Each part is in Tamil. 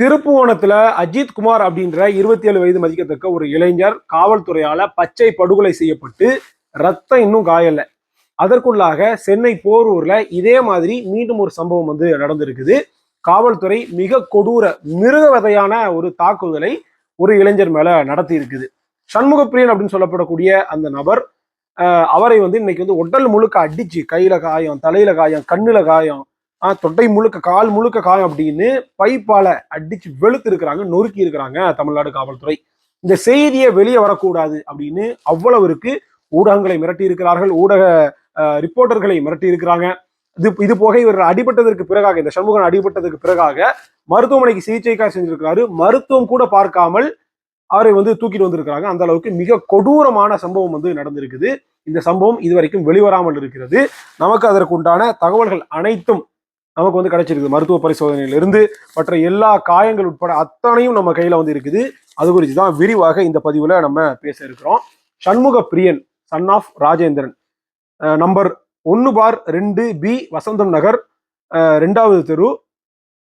திருப்புவனத்துல அஜித் குமார் அப்படின்ற இருபத்தி ஏழு வயது மதிக்கத்தக்க ஒரு இளைஞர் காவல்துறையால பச்சை படுகொலை செய்யப்பட்டு ரத்தம் இன்னும் காயல அதற்குள்ளாக சென்னை போரூர்ல இதே மாதிரி மீண்டும் ஒரு சம்பவம் வந்து நடந்திருக்குது. காவல்துறை மிக கொடூர மிருகவதையான ஒரு தாக்குதலை ஒரு இளைஞர் மேல நடத்தி இருக்குது சண்முகப்பிரியன் அப்படின்னு சொல்லப்படக்கூடிய அந்த நபர் அவரை வந்து இன்னைக்கு வந்து உடல் முழுக்க அடிச்சு கையில காயம் தலையில காயம் கண்ணுல காயம் ஆஹ், தொட்டை முழுக்க கால் முழுக்க காயம் அப்படின்னு பைப்பால அடிச்சு வெளுத்து இருக்கிறாங்க நொறுக்கி இருக்கிறாங்க தமிழ்நாடு காவல்துறை. இந்த செய்தியை வெளியே வரக்கூடாது அப்படின்னு அவ்வளவு இருக்கு. ஊடகங்களை மிரட்டி இருக்கிறார்கள் ஊடக ரிப்போர்ட்டர்களை மிரட்டி இருக்கிறாங்க இது இது போக இவர் அடிபட்டதற்கு பிறகாக இந்த சண்முகன் அடிபட்டதற்கு பிறகாக மருத்துவமனைக்கு சிகிச்சைக்காக செஞ்சிருக்கிறாரு மருத்துவம் கூட பார்க்காமல் அவரை வந்து தூக்கிட்டு வந்திருக்கிறாங்க. அந்த அளவுக்கு மிக கொடூரமான சம்பவம் வந்து நடந்திருக்குது. இந்த சம்பவம் இதுவரைக்கும் வெளிவராமல் இருக்கிறது. நமக்கு அதற்கு உண்டான தகவல்கள் அனைத்தும் நமக்கு வந்து கிடைச்சிருக்குது. மருத்துவ பரிசோதனையிலிருந்து மற்ற எல்லா காயங்கள் உட்பட அத்தனையும் நம்ம கையில வந்து இருக்குது. அது குறித்து தான் விரிவாக இந்த பதிவுல நம்ம பேச இருக்கிறோம். Shanmuga Priyan son of Rajendran. Number ஒன்னு பார் ரெண்டு பி வசந்தம் நகர். ரெண்டாவது தெரு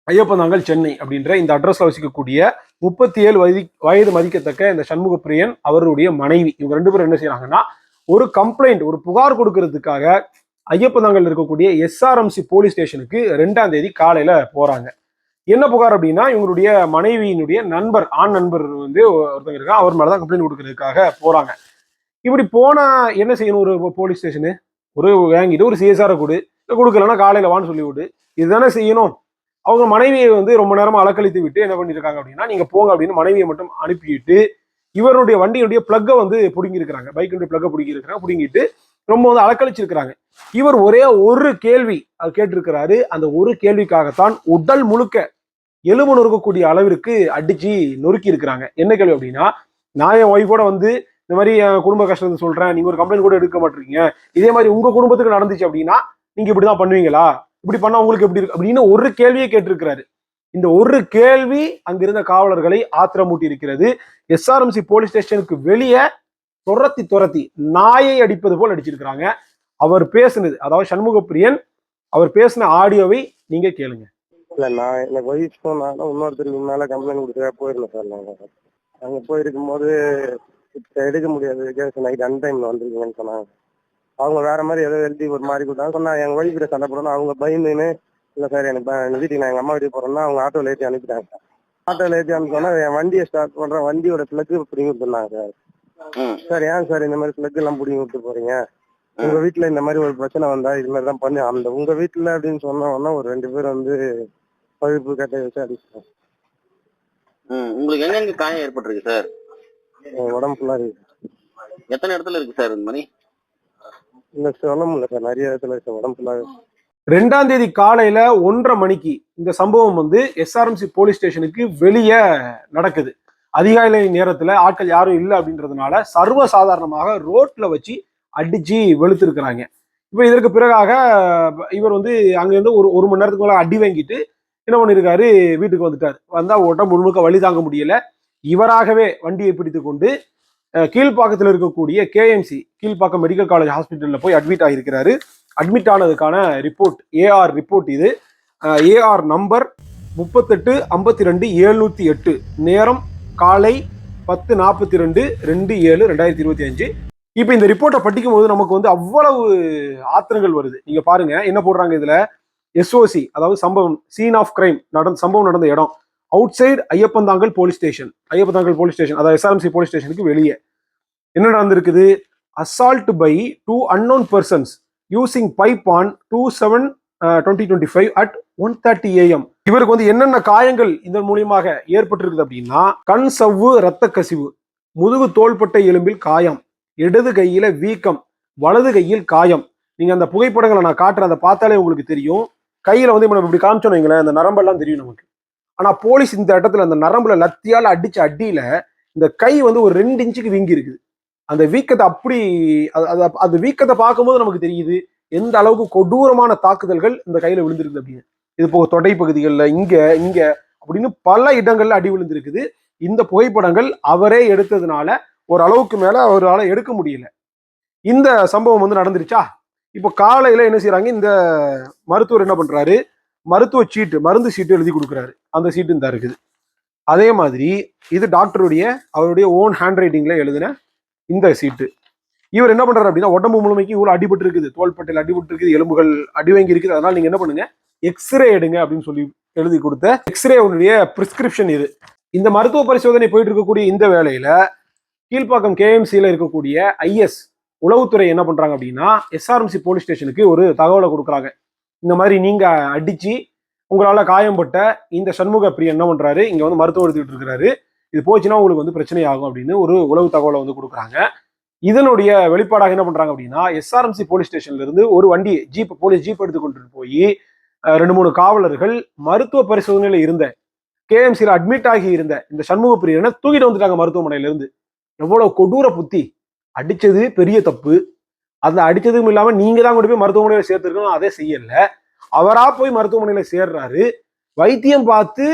ஐயப்பந்தாங்கல் சென்னை அப்படின்ற இந்த அட்ரஸ்ல வசிக்கக்கூடிய முப்பத்தி ஏழு வயது வயது மதிக்கத்தக்க இந்த சண்முக பிரியன் அவருடைய மனைவி. இவங்க ரெண்டு பேரும் என்ன செய்யறாங்கன்னா ஒரு கம்ப்ளைண்ட் ஒரு புகார் கொடுக்கறதுக்காக ஐயப்பந்தாங்கல் இருக்கக்கூடிய எஸ்ஆர்எம்சி போலீஸ் ஸ்டேஷனுக்கு ரெண்டாம் தேதி காலையில போறாங்க. என்ன புகார் அப்படின்னா இவங்களுடைய மனைவியினுடைய நண்பர் ஆண் நண்பர் வந்து ஒருத்தங்க இருக்கா அவர் மேலதான் கம்ப்ளைண்ட் கொடுக்கறதுக்காக போறாங்க. இப்படி போனா என்ன செய்யணும் ஒரு போலீஸ் ஸ்டேஷனு? ஒரு வாங்கிட்டு ஒரு சிஎஸ்ஆரை கொடு. கொடுக்கலன்னா காலையில வான்னு சொல்லி விடு. இதுதானே செய்யணும். அவங்க மனைவியை வந்து ரொம்ப நேரமா அலக்கழித்து விட்டு என்ன பண்ணியிருக்காங்க அப்படின்னா நீங்க போங்க அப்படின்னு மனைவியை மட்டும் அனுப்பிட்டு இவருடைய வண்டியுடைய பிளக்கை வந்து பிடுங்கியிருக்கிறாங்க. பைக்கினுடைய பிளக்கை பிடுங்கியிருக்கிறாங்க. பிடுங்கிட்டு ரொம்ப வந்து அலக்கழிச்சிருக்கிறாங்க. இவர் ஒரே ஒரு கேள்வி அவர் கேட்டிருக்கிறாரு. அந்த ஒரு கேள்விக்காகத்தான் உடல் முழுக்க எலும்பு நொறுக்கக்கூடிய அளவிற்கு அடிச்சு நொறுக்கி இருக்கிறாங்க என்ன கேள்வி அப்படின்னா நான் என் ஒய்ஃபோட வந்து இந்த மாதிரி என் குடும்ப கஷ்டத்தை சொல்றேன். நீங்க ஒரு கம்ப்ளைண்ட் கூட எடுக்க மாட்டீங்க இதே மாதிரி உங்க குடும்பத்துக்கு நடந்துச்சு அப்படின்னா நீங்க இப்படிதான் பண்ணுவீங்களா? இப்படி பண்ணா உங்களுக்கு எப்படி இருக்கு? அப்படின்னு ஒரு கேள்வியை கேட்டிருக்கிறாரு. இந்த ஒரு கேள்வி அங்கிருந்த காவலர்களை ஆத்திரமூட்டி இருக்கிறது எஸ்ஆர்எம்சி போலீஸ் ஸ்டேஷனுக்கு வெளியே துரத்தி துரத்தி நாயை அடிப்பது போல் அடிச்சிருக்கிறாங்க அவர் பேசுனது அதாவது சண்முகப்பிரியன் அவர் பேசின ஆடியோவை நீங்க கேளுங்க. இல்ல நான் எனக்கு வயசு நானும் இன்னொருத்தருக்கு மேல கம்ப்ளைண்ட் கொடுத்தா போயிருந்தோம் சார் நாங்க. அங்க போயிருக்கும் போது எடுக்க முடியாது கேஸ் நைட் அன் டைம்ல வந்திருக்கீங்கன்னு சொன்னாங்க. அவங்க வேற மாதிரி ஏதோ எழுதி ஒரு மாதிரி கொடுத்தாங்க. சொன்னா எங்க ஒய்ஃப் கிட்ட சண்டை போடணும். அவங்க பயந்துன்னு இல்ல சார் எனக்கு வீட்டுக்கு நான் எங்க அம்மா வீட்டுக்கு போறேன்னா அவங்க ஆட்டோல ஏற்றி அனுப்பிட்டாங்க. சார் ஆட்டோல ஏற்றி அனுப்பிச்சோன்னா என் வண்டியை ஸ்டார்ட் பண்றேன் வண்டியோட பிளக்கு பிடிங்கி சொன்னாங்க சார். சார் ஏன் சார் இந்த மாதிரி பிளக் எல்லாம் பிடிங்கி கொடுத்து போறீங்க? உங்க வீட்டுல இந்த மாதிரி ஒரு பிரச்சனை வந்தா இது மாதிரி தான் பண்ணி. அந்த உங்க வீட்டுல அப்படின்னு சொன்ன ஒரு ரெண்டு பேர் வந்து பழுப்பு கட்டை வச்சு உங்களுக்கு எங்கெங்க காயம் ஏற்பட்டிருக்கு சார்? உடம்பு ஃபுல்லா இருக்கு. எத்தனை இடத்துல இருக்கு சார் இந்த மாதிரி இல்ல சொல்ல முடியல சார். நிறைய இடத்துல இருக்கு. உடம்பு ஃபுல்லா ரெண்டாம் தேதி காலையில ஒன்றரை மணிக்கு இந்த சம்பவம் வந்து எஸ்ஆர்எம்சி போலீஸ் ஸ்டேஷனுக்கு வெளியே நடக்குது. அதிகாலை நேரத்துல ஆட்கள் யாரும் இல்லை அப்படின்றதுனால சர்வ சாதாரணமாக ரோட்ல வச்சு அடிச்சு வெளுத்திருக்கிறாங்க. இப்போ இதற்கு பிறகாக இவர் வந்து அங்கேருந்து ஒரு ஒரு மணி நேரத்துக்கு மேலே அடி வாங்கிட்டு என்ன பண்ணியிருக்காரு வீட்டுக்கு வந்துட்டார். வந்தால் உடம்பு முழுக்க வழி தாங்க முடியல. இவராகவே வண்டியை பிடித்து கொண்டு கீழ்ப்பாக்கத்தில் இருக்கக்கூடிய கேஎம்சி கீழ்ப்பாக்கம் மெடிக்கல் காலேஜ் ஹாஸ்பிட்டலில் போய் அட்மிட் ஆகியிருக்கிறாரு. அட்மிட் ஆனதுக்கான ரிப்போர்ட் ஏஆர் ரிப்போர்ட் இது. ஏஆர் நம்பர் முப்பத்தெட்டு ஐம்பத்தி ரெண்டு எழுநூற்றி எட்டு. நேரம் காலை பத்து நாற்பத்தி ரெண்டு ரெண்டு ஏழு ரெண்டாயிரத்தி இருபத்தி அஞ்சு. இப்போ இந்த ரிப்போர்ட்டை படிக்கும் போது நமக்கு வந்து அவ்வளவு ஆத்திரங்கள் வருது. நீங்க பாருங்க என்ன போடுறாங்க இதுல? எஸ்ஓசி அதாவது சம்பவம் சீன் ஆஃப் கிரைம் நடந்த சம்பவம் நடந்த இடம். Outside Iyyappanthangal police station Iyyappanthangal police station அதாவது எஸ்ஆர்எம்சி போலீஸ் ஸ்டேஷனுக்கு வெளியே. என்ன நடந்திருக்குது? Assault by two unknown persons using pipe on two seven twenty twenty five at one thirty AM இவருக்கு வந்து என்னென்ன காயங்கள் இதன் மூலியமாக ஏற்பட்டிருக்குது அப்படின்னா கண் சவ்வு ரத்த கசிவு முதுகு தோள்பட்டை எலும்பில் காயம் இடது கையில வீக்கம் வலது கையில் காயம். நீங்க அந்த புகைப்படங்களை நான் காட்டுறேன் அதை பார்த்தாலே உங்களுக்கு தெரியும். கையில வந்து இப்ப நம்ம இப்படி காமிச்சோம் வைங்களேன் அந்த நரம்பெல்லாம் தெரியும் நமக்கு. ஆனா போலீஸ் இந்த இடத்துல அந்த நரம்புல லத்தியால அடிச்ச அடியில இந்த கை வந்து ஒரு ரெண்டு இன்ச்சுக்கு வீங்கி இருக்குது அந்த வீக்கத்தை அப்படி அது- அது வீக்கத்தை பார்க்கும்போது நமக்கு தெரியுது. எந்த அளவுக்கு கொடூரமான தாக்குதல்கள் இந்த கையில விழுந்திருக்குது அப்படின்னு. இது போக தொடை பகுதிகளில் இங்க இங்க அப்படின்னு பல இடங்கள்ல அடி விழுந்திருக்குது. இந்த புகைப்படங்கள் அவரே எடுத்ததுனால ஒரு அளவுக்கு மேல அவரால் எடுக்க முடியல. இந்த சம்பவம் வந்து நடந்துருச்சா? இப்போ காலையில என்ன செய்யறாங்க இந்த மருத்துவர் என்ன பண்றாரு? மருத்துவ சீட்டு மருந்து சீட்டு எழுதி கொடுக்குறாரு. அந்த சீட்டு தான் இருக்குது. அதே மாதிரி இது டாக்டருடைய அவருடைய ஓன் ஹேண்ட் ரைட்டிங்ல எழுதின இந்த சீட்டு. இவர் என்ன பண்றாரு அப்படின்னா உடம்பு முழுமைக்கு இவ்வளவு அடிபட்டு இருக்குது தோள்பட்டையில் அடிபட்டு இருக்குது எலும்புகள் அடி வாங்கி இருக்குது. அதனால நீங்க என்ன பண்ணுங்க? எக்ஸ்ரே எடுங்க அப்படின்னு சொல்லி எழுதி கொடுத்த எக்ஸ்ரே உன்னுடைய பிரிஸ்கிரிப்ஷன் இது. இந்த மருத்துவ பரிசோதனை போயிட்டு இருக்கக்கூடிய இந்த வேலையில கீழ்ப்பாக்கம் கேஎம்சியில் இருக்கக்கூடிய ஐஎஸ் உளவுத்துறை என்ன பண்றாங்க அப்படின்னா எஸ்ஆர்எம்சி போலீஸ் ஸ்டேஷனுக்கு ஒரு தகவலை கொடுக்குறாங்க. இந்த மாதிரி நீங்க அடிச்சு உங்களால காயம்பட்ட இந்த சண்முக பிரியா என்ன பண்றாரு? இங்க வந்து மருத்துவம் எடுத்துக்கிட்டு இருக்கிறாரு. இது போச்சுன்னா உங்களுக்கு வந்து பிரச்சனை ஆகும் அப்படின்னு ஒரு உளவு தகவலை வந்து கொடுக்குறாங்க. இதனுடைய வெளிப்பாடாக என்ன பண்றாங்க அப்படின்னா எஸ்ஆர்எம்சி போலீஸ் ஸ்டேஷன்ல இருந்து ஒரு வண்டி ஜீப் போலீஸ் ஜீப் எடுத்து கொண்டு போய் ரெண்டு மூணு காவலர்கள் மருத்துவ பரிசோதனையில இருந்த கேஎம்சியில் அட்மிட் ஆகி இருந்த இந்த சண்முக பிரியனை தூக்கிட்டு வந்துட்டாங்க மருத்துவமனையில இருந்து. எவ்வளவு கொடூர புத்தி. அடிச்சது பெரிய தப்பு. அந்த அடிச்சதுக்கும் இல்லாம நீங்க தான் கொண்டு போய் மருத்துவமனையில சேர்த்திருக்கணும் அதே செய்யல. அவரா போய் மருத்துவமனையில சேர்றாரு. வைத்தியம் பார்த்து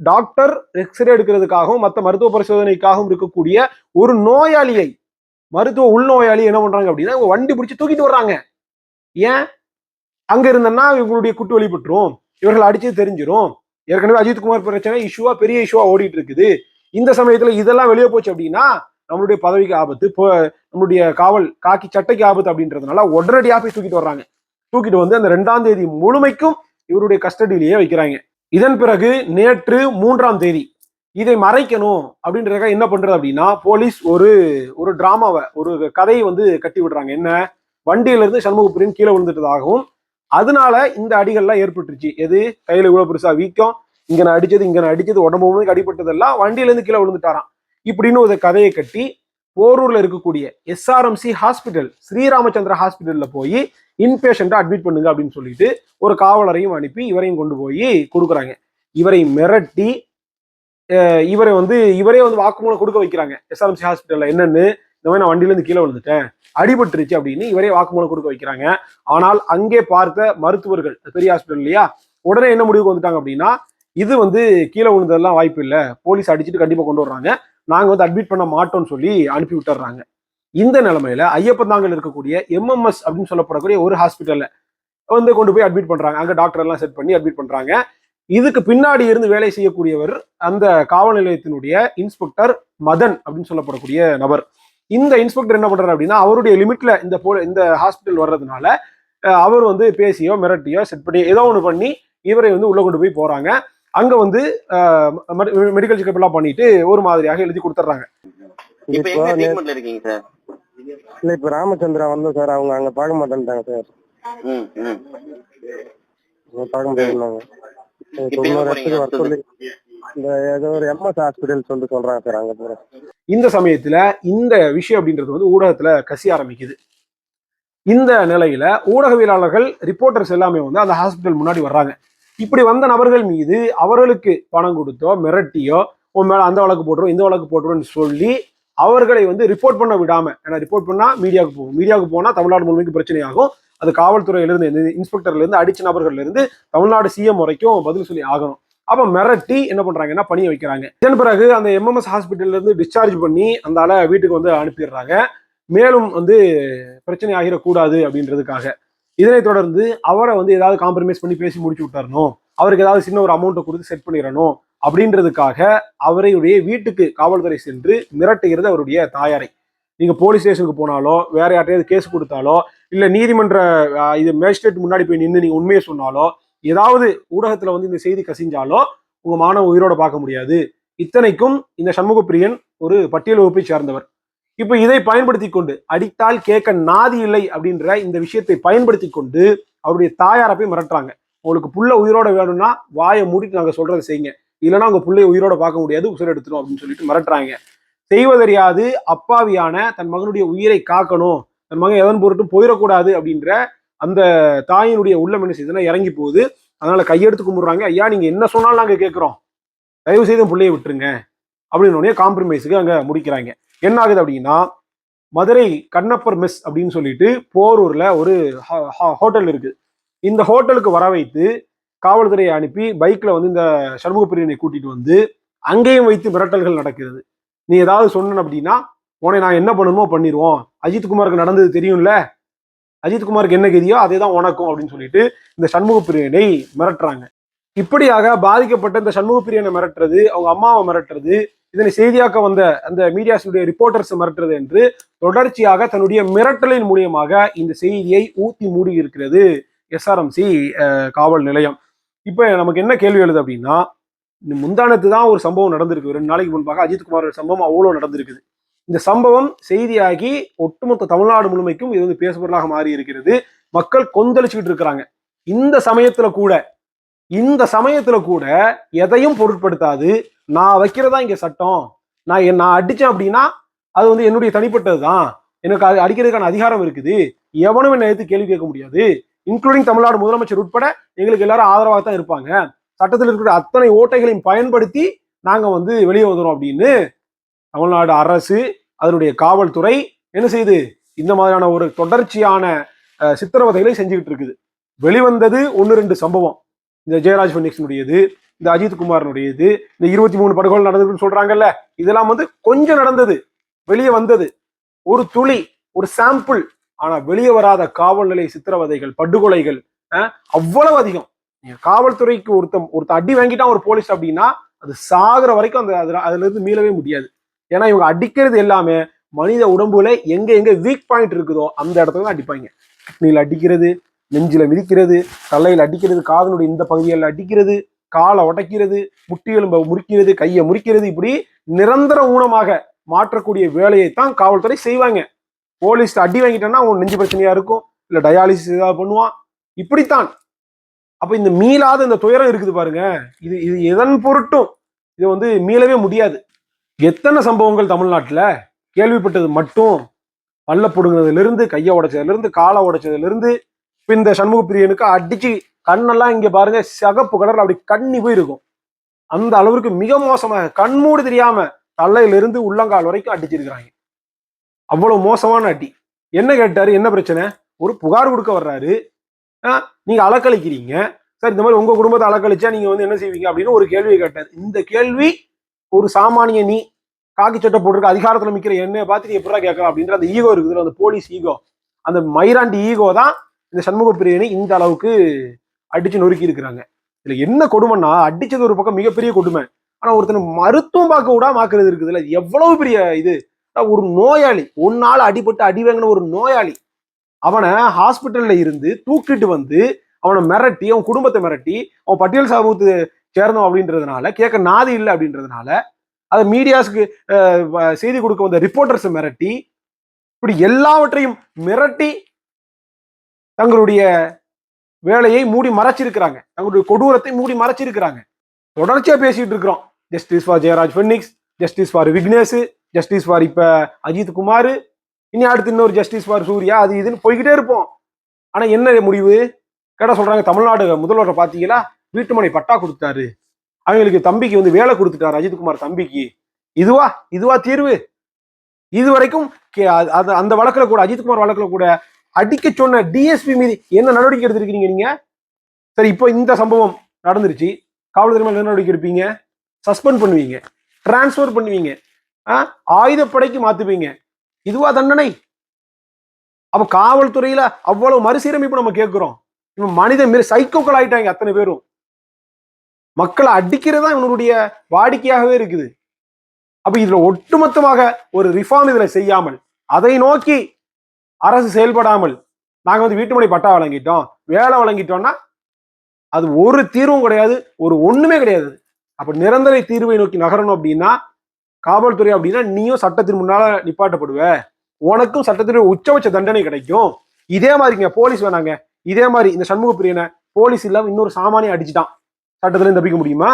டாக்டர் எக்ஸ்ரே எடுக்கிறதுக்காகவும் மற்ற மருத்துவ பரிசோதனைக்காகவும் இருக்கக்கூடிய ஒரு நோயாளியை மருத்துவ உள்நோயாளி என்ன பண்றாங்க அப்படின்னா இவங்க வண்டி பிடிச்சி தூக்கிட்டு வர்றாங்க. ஏன்? அங்க இருந்தன்னா இவங்களுடைய குட்டு வெளிப்பட்டுரும். இவர்கள் அடிச்சு தெரிஞ்சிடும் ஏற்கனவே அஜித்குமார் பிரச்சனை இஷ்யூவா பெரிய இஷ்யூவா ஓடிட்டு இருக்குது. இந்த சமயத்துல இதெல்லாம் வெளியே போச்சு அப்படின்னா நம்மளுடைய பதவிக்கு ஆபத்து இப்போ நம்மளுடைய காவல் காக்கி சட்டைக்கு ஆபத்து அப்படின்றதுனால உடனடியாக போய் தூக்கிட்டு வர்றாங்க. தூக்கிட்டு வந்து அந்த ரெண்டாம் தேதி முழுமைக்கும் இவருடைய கஸ்டடியிலேயே வைக்கிறாங்க. இதன் பிறகு நேற்று மூன்றாம் தேதி இதை மறைக்கணும் அப்படின்றதுக்காக என்ன பண்றது அப்படின்னா போலீஸ் ஒரு ஒரு டிராமாவை ஒரு கதையை வந்து கட்டி விடுறாங்க. என்ன? வண்டியில இருந்து கீழே விழுந்துட்டதாகவும் அதனால இந்த அடிகள்லாம் ஏற்பட்டுருச்சு. எது? கையில இவ்வளவு பெருசா வீக்கம் இங்க நான் அடிச்சது இங்க நான் அடிச்சது உடம்பு முழுக்க அடிபட்டதெல்லாம் வண்டியில இருந்து கீழே விழுந்துட்டாராம். இப்படின்னு ஒரு கதையை கட்டி போரூர்ல இருக்கக்கூடிய எஸ்ஆர்எம்சி ஹாஸ்பிட்டல் ஸ்ரீராமச்சந்திர ஹாஸ்பிட்டல்ல போய் இன்பேஷண்ட்டை அட்மிட் பண்ணுங்க அப்படின்னு சொல்லிட்டு ஒரு காவலரையும் அனுப்பி இவரையும் கொண்டு போய் கொடுக்குறாங்க. இவரை மிரட்டி இவரை வந்து இவரே வந்து வாக்குமூலம் கொடுக்க வைக்கிறாங்க. எஸ்ஆர்எம்சி ஹாஸ்பிட்டல்ல என்னன்னு இந்த மாதிரி நான் வண்டியிலேருந்து கீழே விழுந்துட்டேன் அடிபட்டுருச்சு அப்படின்னு இவரே வாக்குமூலம் கொடுக்க வைக்கிறாங்க. ஆனால் அங்கே பார்த்த மருத்துவர்கள் பெரிய ஹாஸ்பிட்டல் இல்லையா உடனே என்ன முடிவுக்கு வந்துட்டாங்க அப்படின்னா இது வந்து கீழே விழுந்ததெல்லாம் வாய்ப்பு இல்லை. போலீஸ் அடிச்சுட்டு கண்டிப்பாக கொண்டு வர்றாங்க. நாங்கள் வந்து அட்மிட் பண்ண மாட்டோம்னு சொல்லி அனுப்பி விட்டுறாங்க. இந்த நிலைமையில ஐயப்பந்தாங்கல் இருக்கக்கூடிய எம்எம்எஸ் அப்படின்னு சொல்லப்படக்கூடிய ஒரு ஹாஸ்பிட்டலில் வந்து கொண்டு போய் அட்மிட் பண்ணுறாங்க அங்கே டாக்டர் எல்லாம் செட் பண்ணி அட்மிட் பண்ணுறாங்க இதுக்கு பின்னாடி இருந்து வேலை செய்யக்கூடியவர் அந்த காவல் நிலையத்தினுடைய இன்ஸ்பெக்டர் மதன் அப்படின்னு சொல்லப்படக்கூடிய நபர். இந்த இன்ஸ்பெக்டர் என்ன பண்றாரு அப்படின்னா அவருடைய லிமிட்ல இந்த போ இந்த ஹாஸ்பிட்டல் வர்றதுனால அஹ், அவர் வந்து பேசியோ மிரட்டியோ செட் பண்ணி ஏதோ ஒன்று பண்ணி இவரை வந்து உள்ள கொண்டு போய் போறாங்க. அங்க வந்து மெடிக்கல் செக்அப் எல்லாம் பண்ணிட்டு ஒரு மாதிரியாக எழுதி கொடுத்துட்றாங்க சார் இல்ல இப்ப ராமச்சந்திரா வந்தோம் சார் அவங்க அங்க பார்க்க மாட்டேன்ட்டாங்க சார் ம் ம். அவங்க பார்க்க முடியாதுன்னாங்க இந்த ஏதோ ஒரு எம்எஸ் ஹாஸ்பிட்டல் சொல்லிட்டு சொல்றாங்க சார் அங்க இந்த சமயத்துல இந்த விஷயம் அப்படின்றது வந்து ஊடகத்துல கசிய ஆரம்பிக்குது. இந்த நிலையில ஊடகவியலாளர்கள் ரிப்போர்ட்டர்ஸ் எல்லாமே வந்து அந்த ஹாஸ்பிட்டல் முன்னாடி வர்றாங்க. இப்படி வந்த நபர்கள் மீது அவர்களுக்கு பணம் கொடுத்தோ மிரட்டியோ உன் மேல அந்த வழக்கு போட்டுரும் இந்த வழக்கு போட்டுருன்னு சொல்லி அவர்களை வந்து ரிப்போர்ட் பண்ண விடாம ஏன்னா ரிப்போர்ட் பண்ணா மீடியாவுக்கு போகும் மீடியாவுக்கு போனா தமிழ்நாடு முழுமைக்கு பிரச்சனையாகும். அது காவல்துறையிலிருந்து இந்த இன்ஸ்பெக்டர்ல இருந்து அடிச்ச நபர்கள்ல இருந்து தமிழ்நாடு சிஎம் வரைக்கும் பதில் சொல்லி ஆகணும். அப்ப மிரட்டி என்ன பண்றாங்கன்னா பணிய வைக்கிறாங்க? இதன் பிறகு அந்த எம்எம்எஸ் ஹாஸ்பிட்டல்ல இருந்து டிஸ்சார்ஜ் பண்ணி அந்த ஆளை வீட்டுக்கு வந்து அனுப்பிடுறாங்க. மேலும் வந்து பிரச்சனை ஆகிடக்கூடாது அப்படின்றதுக்காக. இதனைத் தொடர்ந்து அவரை வந்து ஏதாவது காம்ப்ரமைஸ் பண்ணி பேசி முடிச்சு விட்டுறணும். அவருக்கு ஏதாவது சின்ன ஒரு அமௌண்ட்டை கொடுத்து செட் பண்ணிடணும். அப்படின்றதுக்காக அவருடைய வீட்டுக்கு காவல்துறை சென்று மிரட்டுகிறது அவருடைய தாயாரை. நீங்க போலீஸ் ஸ்டேஷனுக்கு போனாலோ வேற யார்ட்டையாவது கேஸ் கொடுத்தாலோ இல்ல நீதிமன்ற இது மேஜிஸ்ட்ரேட் முன்னாடி போய் நின்று நீங்க உண்மையை சொன்னாலோ ஏதாவது ஊடகத்துல வந்து இந்த செய்தி கசிஞ்சாலோ உங்க மாணவ உயிரோட பார்க்க முடியாது. இத்தனைக்கும் இந்த சண்முகப்பிரியன் ஒரு பட்டியல் வகுப்பை சேர்ந்தவர். இப்ப இதை பயன்படுத்தி கொண்டு அடித்தால் கேட்க நாதி இல்லை அப்படின்ற இந்த விஷயத்தை பயன்படுத்தி கொண்டு அவருடைய தாயாரை போய் மிரட்டுறாங்க. உங்களுக்கு புள்ள உயிரோட வேணும்னா வாயை மூடிட்டு நாங்க சொல்றதை செய்யுங்க. இல்லைன்னா உங்க பிள்ளைய உயிரோட பார்க்க முடியாது உசுரை எடுத்துரும் அப்படின்னு சொல்லிட்டு மிரட்டுறாங்க. செய்வதறியாது அப்பாவியான தன் மகனுடைய உயிரை காக்கணும் தன் மகன் எதன் பொருட்டும் போயிடக்கூடாது அப்படின்ற அந்த தாயினுடைய உள்ளம் என்ன செய்யுதுன்னா இறங்கி போகுது. அதனால கையெடுத்து கும்பிடுறாங்க. ஐயா நீங்க என்ன சொன்னாலும் நாங்க கேட்கிறோம். தயவு செய்து பிள்ளையை விட்டுருங்க. அப்படின்னு காம்ப்ரமைஸுக்கு அங்க முடிக்கிறாங்க. என்ன ஆகுது அப்படின்னா மதுரை கண்ணப்பர் மெஸ் அப்படின்னு சொல்லிட்டு போரூர்ல ஒரு ஹோட்டல் இருக்கு. இந்த ஹோட்டலுக்கு வர வைத்து காவல்துறையை அனுப்பி பைக்கில் வந்து இந்த சண்முக பிரியனை கூட்டிட்டு வந்து அங்கேயும் வைத்து மிரட்டல்கள் நடக்கிறது. நீ ஏதாவது சொன்ன அப்படின்னா உன்னை நான் என்ன பண்ணணுமோ பண்ணிடுவோம் அஜித்குமாருக்கு நடந்தது தெரியும்ல? அஜித்குமாருக்கு என்ன கதியோ அதே தான் உனக்கும் அப்படின்னு சொல்லிட்டு இந்த சண்முக பிரியனை மிரட்டுறாங்க. இப்படியாக பாதிக்கப்பட்ட இந்த சண்முக பிரியனை மிரட்டுறது அவங்க அம்மாவை மிரட்டுறது இதனை செய்தியாக்க வந்த அந்த மீடியாஸுடைய ரிப்போர்ட்டர்ஸ் மிரட்டுறது என்று தொடர்ச்சியாக தன்னுடைய மிரட்டலின் மூலியமாக இந்த செய்தியை ஊத்தி மூடி இருக்கிறது எஸ்ஆர்எம்சி காவல் நிலையம். இப்போ நமக்கு என்ன கேள்வி எழுது அப்படின்னா இந்த முந்தானத்து தான் ஒரு சம்பவம் நடந்திருக்கு. ரெண்டு நாளைக்கு முன்பாக அஜித்குமார் சம்பவம் அவ்வளோ நடந்திருக்குது. இந்த சம்பவம் செய்தியாகி ஒட்டுமொத்த தமிழ்நாடு முழுமைக்கும் இது வந்து பேசுபொருளாக மாறி இருக்கிறது. மக்கள் கொந்தளிச்சுக்கிட்டு இருக்கிறாங்க. இந்த சமயத்துல கூட இந்த சமயத்துல கூட எதையும் பொருட்படுத்தாது. நான் வைக்கிறதா இங்க சட்டம்? நான் நான் அடிச்சேன் அப்படின்னா அது வந்து என்னுடைய தனிப்பட்டது தான் எனக்கு அது அடிக்கிறதுக்கான அதிகாரம் இருக்குது. எவனும் என்னை எடுத்து கேள்வி கேட்க முடியாது. இன்க்ளூடிங் தமிழ்நாடு முதலமைச்சர் உட்பட எங்களுக்கு எல்லாரும் ஆதரவாக தான் இருப்பாங்க. சட்டத்தில் இருக்கிற அத்தனை ஓட்டைகளையும் பயன்படுத்தி நாங்கள் வந்து வெளியே வந்துடும் அப்படின்னு தமிழ்நாடு அரசு அதனுடைய காவல்துறை என்ன செய்யுது இந்த மாதிரியான ஒரு தொடர்ச்சியான சித்திரவதைகளை செஞ்சுக்கிட்டு இருக்குது. வெளிவந்தது ஒன்று ரெண்டு சம்பவம். இந்த ஜெயராஜ் ஃபெனிக்ஸினுடையது இந்த அஜித் குமாரனுடையது இந்த இருபத்தி மூணு படுகொலை நடந்ததுன்னு சொல்றாங்கல்ல இதெல்லாம் வந்து கொஞ்சம் நடந்தது. வெளியே வந்தது. ஒரு துளி ஒரு சாம்பிள் ஆனா வெளியே வராத காவல் நிலைய சித்திரவதைகள் படுகொலைகள் அவ்வளவு அதிகம். காவல்துறைக்கு ஒருத்தன் ஒருத்த அடி வாங்கிட்டான் ஒரு போலீஸ் அப்படின்னா அது சாகுற வரைக்கும் அந்த அதுல அதுல இருந்து மீளவே முடியாது. ஏன்னா இவங்க அடிக்கிறது எல்லாமே மனித உடம்புல எங்க எங்க வீக் பாயிண்ட் இருக்குதோ அந்த இடத்துல தான் அடிப்பாங்க. கிட்னியில் அடிக்கிறது நெஞ்சில மிதிக்கிறது தலையில அடிக்கிறது காதனுடைய இந்த பகுதிகளில் அடிக்கிறது காலை உடைக்கிறது முட்டி முறிக்கிறது கையை முறிக்கிறது இப்படி நிரந்தர ஊனமாக மாற்றக்கூடிய வேலையை தான் காவல்துறை செய்வாங்க. போலீஸ் அடி வாங்கிட்டேன்னா அவன் நெஞ்சு பிரச்சனையா இருக்கும். இல்ல டயாலிசிஸ் ஏதாவது பண்ணுவான். இப்படித்தான். அப்ப இந்த மீளாத இந்த துயரம் இருக்குது பாருங்க. இது இது எதன் பொருட்டும் இது வந்து மீளவே முடியாது. எத்தனை சம்பவங்கள் தமிழ்நாட்டில்? கேள்விப்பட்டது மட்டும். பல்ல புடுங்குறதுலருந்து கையை உடைச்சதுலேருந்து காலை உடைச்சதுலேருந்து இப்போ இந்த சண்முக பிரியனுக்கு அடிச்சு கண்ணெல்லாம் இங்கே பாருங்க சிகப்பு கலரில் அப்படி கண்ணி போயிருக்கும். அந்த அளவுக்கு மிக மோசமாக கண்மூடு தெரியாம தலையிலிருந்து உள்ளங்கால் வரைக்கும் அடிச்சிருக்கிறாங்க. அவ்வளவு மோசமான அடி. என்ன கேட்டாரு? என்ன பிரச்சனை? ஒரு புகார் கொடுக்க வர்றாரு. நீங்க அலக்கழிக்கிறீங்க. சார் இந்த மாதிரி உங்க குடும்பத்தை அலக்கழிச்சா நீங்க வந்து என்ன செய்வீங்க? அப்படின்னு ஒரு கேள்வியை கேட்டார். இந்த கேள்வி ஒரு சாமானிய நீ காக்கி சட்டை போட்டிருக்க அதிகாரத்துல மிக்கிற என்னை பார்த்து நீ எப்படா கேட்கலாம் அப்படின்ற அந்த ஈகோ இருக்குது. அந்த போலீஸ் ஈகோ. அந்த மைராண்டி ஈகோ தான் இந்த சண்முக பிரியனை இந்த அளவுக்கு அடிச்சு நொறுக்கி இருக்கிறாங்க. இதுல என்ன கொடுமைன்னா அடிச்சது ஒரு பக்கம் மிகப்பெரிய கொடுமை. ஆனா ஒருத்தனை மருத்துவம் பார்க்க விடாம ஆக்குறது இருக்குதுல்ல எவ்வளவு பெரிய இது. ஒரு நோயாளி ஒன்னால அடிபட்டு அடி வாங்கின ஒரு நோயாளி அவனை ஹாஸ்பிட்டல்ல இருந்து தூக்கிட்டு வந்து அவனை மிரட்டி அவன் குடும்பத்தை மிரட்டி அவன் பட்டியல் சமூகத்தை சேர்ந்தோம் அப்படின்றதுனால கேட்க நாதி இல்லை அப்படின்றதுனால அதை மீடியாஸ்க்கு செய்தி கொடுக்க வந்த ரிப்போர்ட்டர்ஸை மிரட்டி இப்படி எல்லாவற்றையும் மிரட்டி தங்களுடைய வேலையை மூடி மறைச்சிருக்கிறாங்க. தங்களுடைய கொடூரத்தை மூடி மறைச்சிருக்கிறாங்க. தொடர்ச்சியா பேசிட்டு இருக்கிறோம். Justice for Jayaraj Fenix justice for Vignesh justice for இப்ப அஜித் குமார் இனி அடுத்து இன்னொரு ஜஸ்டிஸ் ஃபார் சூர்யா அது இதுன்னு போய்கிட்டே இருப்போம். ஆனா என்ன முடிவு? கேட்டா சொல்றாங்க தமிழ்நாடு முதல்வரை பாத்தீங்களா வீட்டுமனை பட்டா கொடுத்தாரு. அவங்களுக்கு தம்பிக்கு வந்து வேலை கொடுத்துட்டாரு அஜித்குமார் தம்பிக்கு. இதுவா? இதுவா தீர்வு? இது வரைக்கும் கே- அந்த வழக்குல கூட அஜித்குமார் வழக்குல கூட அடிக்க சொன்ன டிஎஸ்பி மீது என்ன நடவடிக்கை எடுத்திருக்கீங்க நீங்க? சரி இப்போ இந்த சம்பவம் நடந்துருச்சு. காவல்துறை மேல என்ன நடவடிக்கை எடுப்பீங்க? சஸ்பெண்ட் பண்ணுவீங்க. டிரான்ஸ்ஃபர் பண்ணுவீங்க. ஆயுதப்படைக்கு மாத்துவீங்க. இதுவா தண்டனை? அப்ப காவல்துறையில அவ்வளவு மறுசீரமைப்பு நம்ம கேட்கிறோம். இவன் மனித மாரி சைக்கோக்கள் ஆயிட்டாங்க அத்தனை பேரும். மக்களை அடிக்கிறதா இவனுடைய வாடிக்கையாகவே இருக்குது. அப்ப இதுல ஒட்டுமொத்தமாக ஒரு ரிஃபார்ம் இதுல செய்யாமல் அதை நோக்கி அரசு செயல்படாமல் நாங்க வந்து வீட்டுமனை பட்டா வழங்கிட்டோம் வேலை வழங்கிட்டோம்னா அது ஒரு தீர்வும் கிடையாது ஒரு ஒண்ணுமே கிடையாது. அப்ப நிரந்தர தீர்வை நோக்கி நகரணும் அப்படின்னா காவல்துறை அப்படின்னா நீயும் சட்டத்தின் முன்னால நிப்பாட்டப்படுவ. உனக்கும் சட்டத்தினுடைய உச்சபட்ச தண்டனை கிடைக்கும். இதே மாதிரிங்க போலீஸ் வேணாங்க. இதே மாதிரி இந்த சண்முக பிரியனை போலீஸ் இல்லாம இன்னொரு சாமானியம் அடிச்சுட்டான். சட்டத்துல இருந்து தப்பிக்க முடியுமா?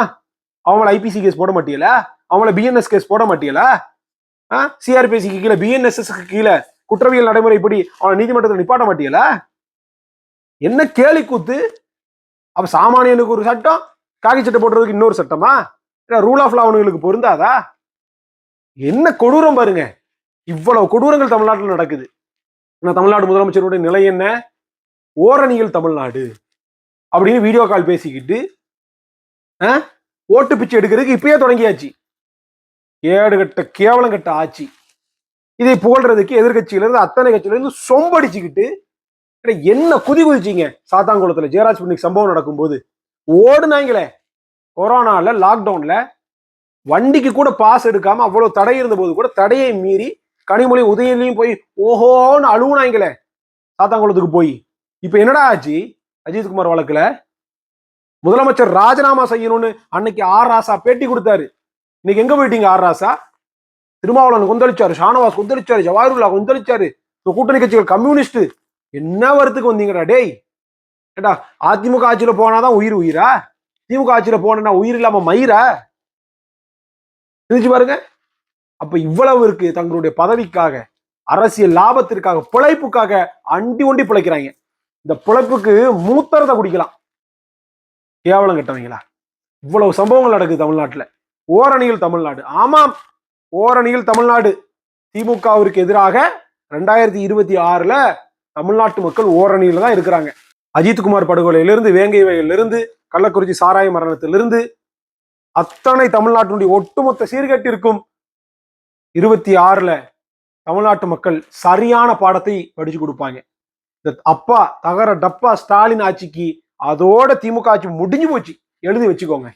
அவங்கள ஐபிசி கேஸ் போட மாட்டியல? அவங்கள பிஎன்எஸ் கேஸ் போட மாட்டியல? சிஆர்பிசிக்கு கீழே பிஎன்எஸ்எஸ்க்கு கீழே குற்றவியல் நடைமுறைப்படி அவனை நீதிமன்றத்தில் நிப்பாட்ட மாட்டியல? என்ன கேலி கூத்து? அப்ப சாமானியனுக்கு ஒரு சட்டம் காக்கி சட்டை போடுறதுக்கு இன்னொரு சட்டமா? ரூல் ஆஃப் லா அவனுங்களுக்கு பொருந்தாதா? என்ன கொடூரம் பாருங்க. இவ்வளவு கொடூரங்கள் தமிழ்நாட்டில் நடக்குது. ஆனால் தமிழ்நாடு முதலமைச்சருடைய நிலை என்ன? ஓரணியில் தமிழ்நாடு. அப்படின்னு வீடியோ கால் பேசிக்கிட்டு ஆ? ஓட்டு பிச்சை எடுக்கிறதுக்கு இப்பயே தொடங்கியாச்சு. ஏடு கட்ட கேவலம் கட்ட ஆட்சி. இதை புகழ்றதுக்கு எதிர்கட்சியிலேருந்து அத்தனை கட்சியிலேருந்து சொம்படிச்சுக்கிட்டு என்ன குதி குதிச்சிங்க? சாத்தாங்குளத்தில் ஜெயராஜ் பண்ணிக்கு சம்பவம் நடக்கும்போது. ஓடுனாங்களே. கொரோனாவில் லாக்டவுனில் வண்டிக்கு கூட பாஸ் எடுக்காம அவ்வளவு தடை இருந்த போது கூட தடையை மீறி கனிமொழி உதயநிலையும் போய் ஓஹோன்னு அழுவுனாங்களே சாத்தாங்குளத்துக்கு போய். இப்ப என்னடா ஆச்சு? அஜித்குமார் வழக்குல முதலமைச்சர் ராஜினாமா செய்யணும்னு அன்னைக்கு ஆர் ராசா பேட்டி கொடுத்தாரு. இன்னைக்கு எங்க போயிட்டீங்க ஆர் ராசா? திருமாவளவன் கொந்தளிச்சாரு ஷானவாஸ் கொந்தளிச்சாரு ஜவாஹருல்லா கொந்தளிச்சாரு. இந்த கூட்டணி கட்சிகள் கம்யூனிஸ்ட். என்ன வரத்துக்கு வந்தீங்கடா டேய்? ஏடா அதிமுக ஆட்சியில போனாதான் உயிர் உயிரா? திமுக ஆட்சியில போனா உயிர் இல்லாம மயிரா? நினைச்சு பாருங்க. அப்ப இவ்வளவு இருக்கு தங்களுடைய பதவிக்காக அரசியல் லாபத்திற்காக பிழைப்புக்காக அண்டி ஒண்டி பிழைக்கிறாங்க. இந்த பிழைப்புக்கு மூத்தரத்தை குடிக்கலாம். கேவலம் கட்டவங்களா? இவ்வளவு சம்பவங்கள் நடக்குது தமிழ்நாட்டுல. ஓரணியில் தமிழ்நாடு. ஆமாம் ஓரணியில் தமிழ்நாடு. திமுகவிற்கு எதிராக ரெண்டாயிரத்தி இருபத்தி ஆறுல தமிழ்நாட்டு மக்கள் ஓரணியில தான் இருக்கிறாங்க. அஜித்குமார் படுகொலையிலிருந்து வேங்கை வயலிலிருந்து கள்ளக்குறிச்சி சாராய மரணத்திலிருந்து அத்தனை தமிழ்நாட்டினுடைய ஒட்டுமொத்த சீர்கேட்டிற்கும் இருபத்தி ஆறுல தமிழ்நாட்டு மக்கள் சரியான பாடத்தை படிச்சு கொடுப்பாங்க. இந்த அப்பா தகர டப்பா ஸ்டாலின் ஆட்சிக்கு அதோட திமுக ஆட்சி முடிஞ்சு போச்சு. எழுதி வச்சுக்கோங்க.